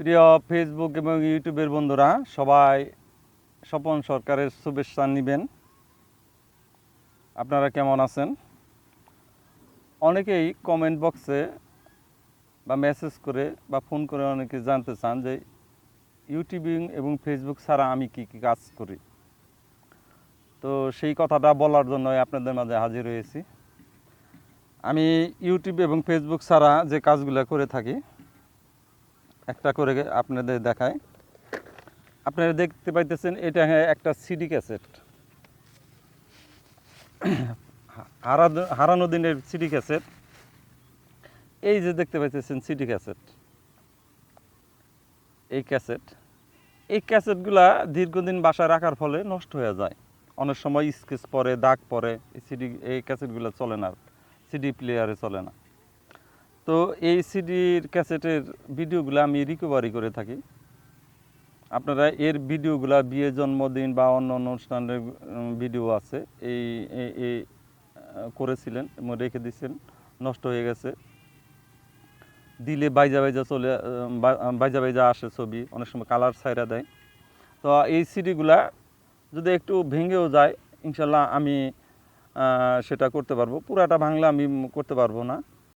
প্রিয় ফেসবুক এবং ইউটিউবের বন্ধুরা, সবাই স্বপন সরকারের শুভেচ্ছা নেবেন। আপনারা কেমন আছেন? অনেকেই কমেন্ট বক্সে বা মেসেজ করে বা ফোন করে অনেকে জানতে চান যে ইউটিউবিং এবং ফেসবুক ছাড়া আমি কি কি কাজ করি। তো সেই কথাটা বলার জন্যই আপনাদের মাঝে হাজির হয়েছি। আমি ইউটিউব এবং ফেসবুক ছাড়া যে কাজগুলো করে থাকি একটা করে আপনাদের দেখায়। আপনারা দেখতে পাইতেছেন এটা হ্যাঁ একটা সিডি ক্যাসেট। হারা- হারানো দিনের সিডি ক্যাসেট। এই যে দেখতে পাইতেছেন সিডি ক্যাসেট। এই ক্যাসেট। এই ক্যাসেটগুলা দীর্ঘদিন বাসায় রাখার ফলে নষ্ট হয়ে যায়। অনেক সময় স্কেচ পরে, দাগ পরে সিডি, এই ক্যাসেটগুলো চলে না। সিডি প্লেয়ারে চলে না। তো এই সিডির ক্যাসেটের ভিডিওগুলো আমি রিকভারি করে থাকি। আপনারা এর ভিডিওগুলো বিয়ে জন্মদিন বা অন্য অনুষ্ঠানের ভিডিও আছে। এই এই- করেছিলেন এবং রেখে দিয়েছেন, নষ্ট হয়ে গেছে। দিলে বাইজা বাইজা চলে বাইজা বাইজা আসে ছবি, অনেক সময় কালার ছাইরা দেয়। তো এই সিডিগুলা যদি একটু ভেঙেও যায়, ইনশাল্লাহ আমি সেটা করতে পারব। পুরাটা ভাঙলে আমি করতে পারব না।